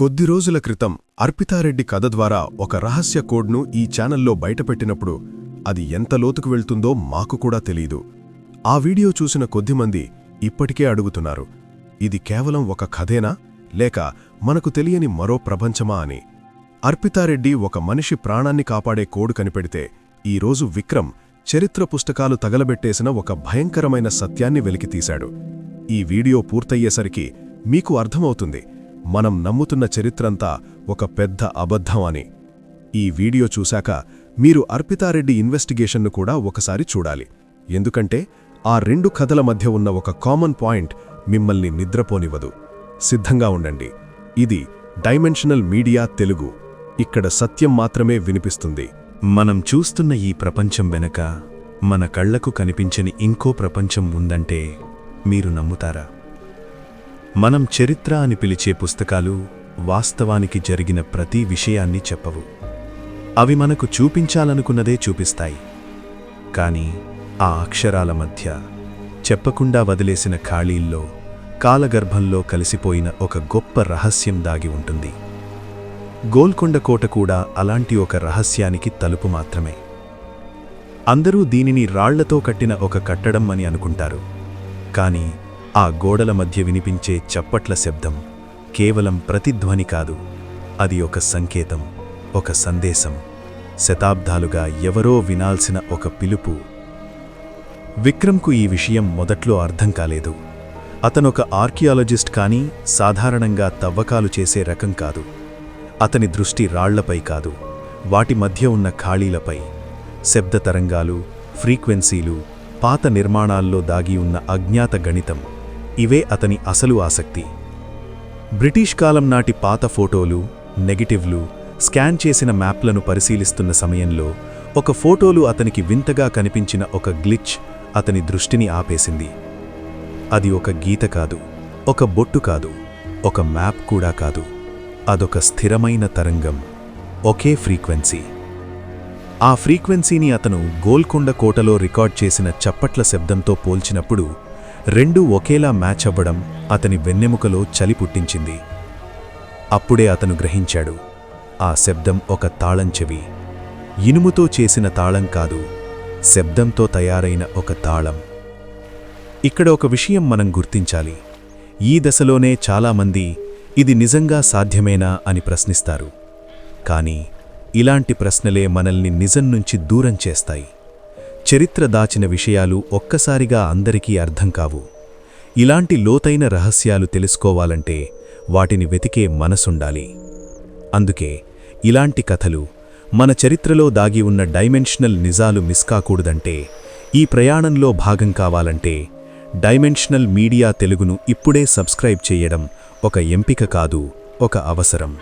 కొద్ది రోజుల క్రితం అర్పితారెడ్డి కథ ద్వారా ఒక రహస్య కోడ్ను ఈ ఛానల్లో బయటపెట్టినప్పుడు అది ఎంత లోతుకు వెళ్తుందో మాకు కూడా తెలీదు. ఆ వీడియో చూసిన కొద్దిమంది ఇప్పటికే అడుగుతున్నారు ఇది కేవలం ఒక కథేనా? లేక మనకు తెలియని మరో ప్రపంచమా అని. అర్పితారెడ్డి ఒక మనిషి ప్రాణాన్ని కాపాడే కోడ్ కనిపెడితే ఈరోజు విక్రమ్ చరిత్ర పుస్తకాలు తగలబెట్టేసిన ఒక భయంకరమైన సత్యాన్ని వెలికితీశాడు. ఈ వీడియో పూర్తయ్యేసరికి మీకు అర్థమవుతుంది మనం నమ్ముతున్న చరిత్రంతా ఒక పెద్ద అబద్ధం అని. ఈ వీడియో చూశాక మీరు అర్పితారెడ్డి ఇన్వెస్టిగేషన్ను కూడా ఒకసారి చూడాలి. ఎందుకంటే ఆ రెండు కథల మధ్య ఉన్న ఒక కామన్ పాయింట్ మిమ్మల్ని నిద్రపోనివ్వదు. సిద్ధంగా ఉండండి. ఇది డైమెన్షనల్ మీడియా తెలుగు. ఇక్కడ సత్యం మాత్రమే వినిపిస్తుంది. మనం చూస్తున్న ఈ ప్రపంచం వెనక మన కళ్ళకు కనిపించని ఇంకో ప్రపంచం ఉందంటే మీరు నమ్ముతారా? మనం చరిత్ర అని పిలిచే పుస్తకాలు వాస్తవానికి జరిగిన ప్రతి విషయాన్ని చెప్పవు. అవి మనకు చూపించాలనుకున్నదే చూపిస్తాయి. కానీ ఆ అక్షరాల మధ్య చెప్పకుండా వదిలేసిన ఖాళీల్లో కాలగర్భంలో కలిసిపోయిన ఒక గొప్ప రహస్యం దాగి ఉంటుంది. గోల్కొండ కోట కూడా అలాంటి ఒక రహస్యానికి తలుపు మాత్రమే. అందరూ దీనిని రాళ్ళతో కట్టిన ఒక కట్టడం అని అనుకుంటారు. కానీ ఆ గోడల మధ్య వినిపించే చప్పట్ల శబ్దం కేవలం ప్రతిధ్వని కాదు. అది ఒక సంకేతం ఒక సందేశం. శతాబ్దాలుగా ఎవరో వినాల్సిన ఒక పిలుపు. విక్రమ్కు ఈ విషయం మొదట్లో అర్థం కాలేదు. అతనొక ఆర్కియాలజిస్ట్ కానీ సాధారణంగా తవ్వకాలు చేసే రకం కాదు. అతని దృష్టి రాళ్ళపై కాదు వాటి మధ్య ఉన్న ఖాళీలపై. శబ్ద తరంగాలు ఫ్రీక్వెన్సీలు పాత నిర్మాణాల్లో దాగి ఉన్న అజ్ఞాత గణితం. ఇవే అతని అసలు ఆసక్తి. బ్రిటిష్ కాలం నాటి పాత ఫోటోలు నెగటివ్లు స్కాన్ చేసిన మ్యాప్లను పరిశీలిస్తున్న సమయంలో ఒక ఫోటోలు అతనికి వింతగా కనిపించిన ఒక గ్లిచ్ అతని దృష్టిని ఆపేసింది. అది ఒక గీత కాదు ఒక బొట్టు కాదు ఒక మ్యాప్ కూడా కాదు. అదొక స్థిరమైన తరంగం ఒకే ఫ్రీక్వెన్సీ. ఆ ఫ్రీక్వెన్సీని అతను గోల్కొండ కోటలో రికార్డ్ చేసిన చప్పట్ల శబ్దంతో పోల్చినప్పుడు రెండూ ఒకేలా మ్యాచ్ అవ్వడం అతని వెన్నెముకలో చలి పుట్టించింది. అప్పుడే అతను గ్రహించాడు ఆ శబ్దం ఒక తాళం చెవి. ఇనుముతో చేసిన తాళం కాదు శబ్దంతో తయారైన ఒక తాళం. ఇక్కడ ఒక విషయం మనం గుర్తించాలి. ఈ దశలోనే చాలామంది ఇది నిజంగా సాధ్యమేనా అని ప్రశ్నిస్తారు. కానీ ఇలాంటి ప్రశ్నలే మనల్ని నిజం నుంచి దూరం చేస్తాయి. చరిత్ర దాచిన విషయాలు ఒక్కసారిగా అందరికీ అర్థం కావు. ఇలాంటి లోతైన రహస్యాలు తెలుసుకోవాలంటే వాటిని వెతికే మనసుండాలి. అందుకే ఇలాంటి కథలు మన చరిత్రలో దాగి ఉన్న డైమెన్షనల్ నిజాలు మిస్ కాకూడదంటే ఈ ప్రయాణంలో భాగం కావాలంటే డైమెన్షనల్ మీడియా తెలుగును ఇప్పుడే సబ్స్క్రైబ్ చేయడం ఒక ఎంపిక కాదు ఒక అవసరం.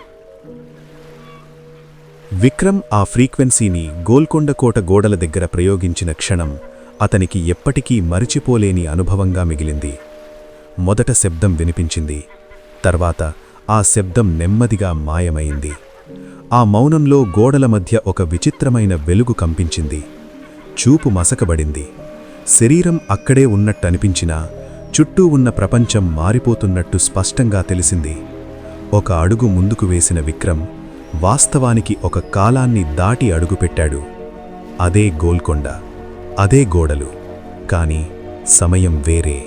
విక్రమ్ ఆ ఫ్రీక్వెన్సీని గోల్కొండ కోట గోడల దగ్గర ప్రయోగించిన క్షణం అతనికి ఎప్పటికీ మరిచిపోలేని అనుభవంగా మిగిలింది. మొదట శబ్దం వినిపించింది. తర్వాత ఆ శబ్దం నెమ్మదిగా మాయమైంది. ఆ మౌనంలో గోడల మధ్య ఒక విచిత్రమైన వెలుగు కంపించింది. చూపు మసకబడింది. శరీరం అక్కడే ఉన్నట్టనిపించినా చుట్టూ ఉన్న ప్రపంచం మారిపోతున్నట్టు స్పష్టంగా తెలిసింది. ఒక అడుగు ముందుకు వేసిన విక్రమ్ వాస్తవానికి ఒక కాలాన్ని దాటి అడుగుపెట్టాడు. అదే గోల్కొండ అదే గోడలు కాని సమయం వేరే.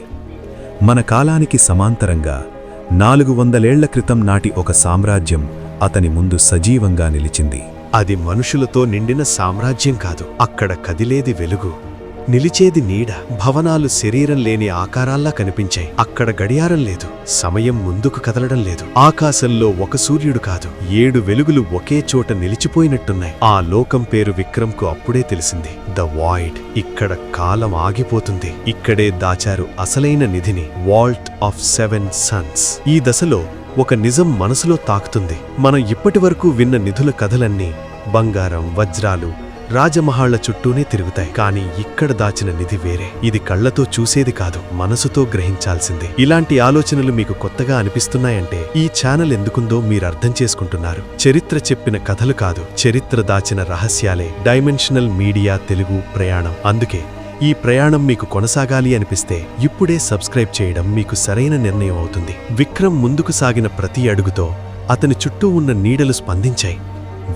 మన కాలానికి సమాంతరంగా నాలుగు వందలేళ్ళ క్రితం నాటి ఒక సామ్రాజ్యం అతని ముందు సజీవంగా నిలిచింది. అది మనుషులతో నిండిన సామ్రాజ్యం కాదు. అక్కడ కదిలేది వెలుగు. నిలిచేది నీడ భవనాలు శరీరం లేని ఆకారాల్లా కనిపించాయి. అక్కడ గడియారం లేదు. సమయం ముందుకు కదలడం లేదు. ఆకాశంలో ఒక సూర్యుడు కాదు. ఏడు వెలుగులు ఒకే చోట నిలిచిపోయినట్టున్నాయి. ఆ లోకం పేరు విక్రమ్కు అప్పుడే తెలిసింది. The void. ఇక్కడ కాలం ఆగిపోతుంది. ఇక్కడే దాచారు అసలైన నిధిని వాల్ట్ ఆఫ్ సెవెన్ సన్స్. ఈ దశలో ఒక నిజం మనసులో తాకుతుంది. మనం ఇప్పటివరకు విన్న నిధుల కథలన్నీ బంగారం వజ్రాలు రాజమహాళ్ళ చుట్టూనే తిరుగుతాయి. కానీ ఇక్కడ దాచిన నిధి వేరే. ఇది కళ్ళతో చూసేది కాదు మనసుతో గ్రహించాల్సింది. ఇలాంటి ఆలోచనలు మీకు కొత్తగా అనిపిస్తున్నాయంటే ఈ ఛానల్ ఎందుకుందో మీరు అర్థం చేసుకుంటున్నారు. చరిత్ర చెప్పిన కథలు కాదు చరిత్ర దాచిన రహస్యాలే డైమెన్షనల్ మీడియా తెలుగు ప్రయాణం. అందుకే ఈ ప్రయాణం మీకు కొనసాగాలి అనిపిస్తే ఇప్పుడే సబ్స్క్రైబ్ చేయడం మీకు సరైన నిర్ణయం అవుతుంది. విక్రమ్ ముందుకు సాగిన ప్రతి అడుగుతో అతని చుట్టూ ఉన్న నీడలు స్పందించాయి.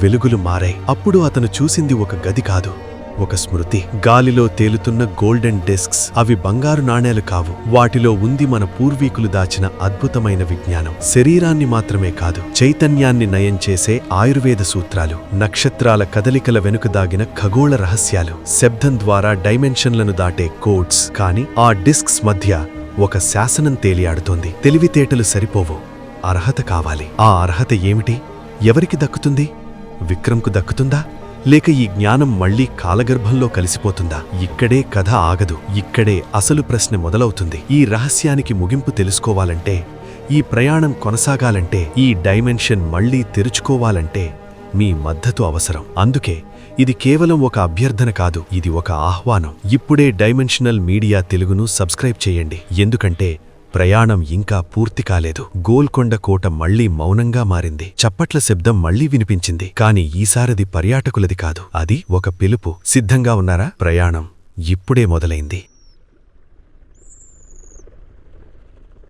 వెలుగులు మారాయి. అప్పుడు అతను చూసింది ఒక గది కాదు ఒక స్మృతి. గాలిలో తేలుతున్న గోల్డెన్ డెస్క్స్ అవి బంగారు నాణేలు కావు. వాటిలో ఉంది మన పూర్వీకులు దాచిన అద్భుతమైన విజ్ఞానం. శరీరాన్ని మాత్రమే కాదు చైతన్యాన్ని నయం చేసే ఆయుర్వేద సూత్రాలు నక్షత్రాల కదలికల వెనుక దాగిన ఖగోళ రహస్యాలు శబ్దం ద్వారా డైమెన్షన్లను దాటే కోడ్స్. కాని ఆ డిస్క్స్ మధ్య ఒక శాసనం తేలియాడుతోంది. తెలివితేటలు సరిపోవు. అర్హత కావాలి. ఆ అర్హత ఏమిటి? ఎవరికి దక్కుతుంది? విక్రమ్కు దక్కుతుందా? లేక ఈ జ్ఞానం మళ్ళీ కాలగర్భంలో కలిసిపోతుందా? ఇక్కడే కథ ఆగదు. ఇక్కడే అసలు ప్రశ్న మొదలవుతుంది. ఈ రహస్యానికి ముగింపు తెలుసుకోవాలంటే ఈ ప్రయాణం కొనసాగాలంటే ఈ డైమెన్షన్ మళ్ళీ తెరుచుకోవాలంటే మీ మద్దతు అవసరం. అందుకే ఇది కేవలం ఒక అభ్యర్థన కాదు ఇది ఒక ఆహ్వానం. ఇప్పుడే డైమెన్షనల్ మీడియా తెలుగును సబ్స్క్రైబ్ చేయండి. ఎందుకంటే ప్రయాణం ఇంకా పూర్తి కాలేదు. గోల్కొండ కోట మళ్ళీ మౌనంగా మారింది. చప్పట్ల శబ్దం మళ్ళీ వినిపించింది. కాని ఈసారిది పర్యాటకులది కాదు. అది ఒక పిలుపు. సిద్ధంగా ఉన్నారా? ప్రయాణం ఇప్పుడే మొదలైంది.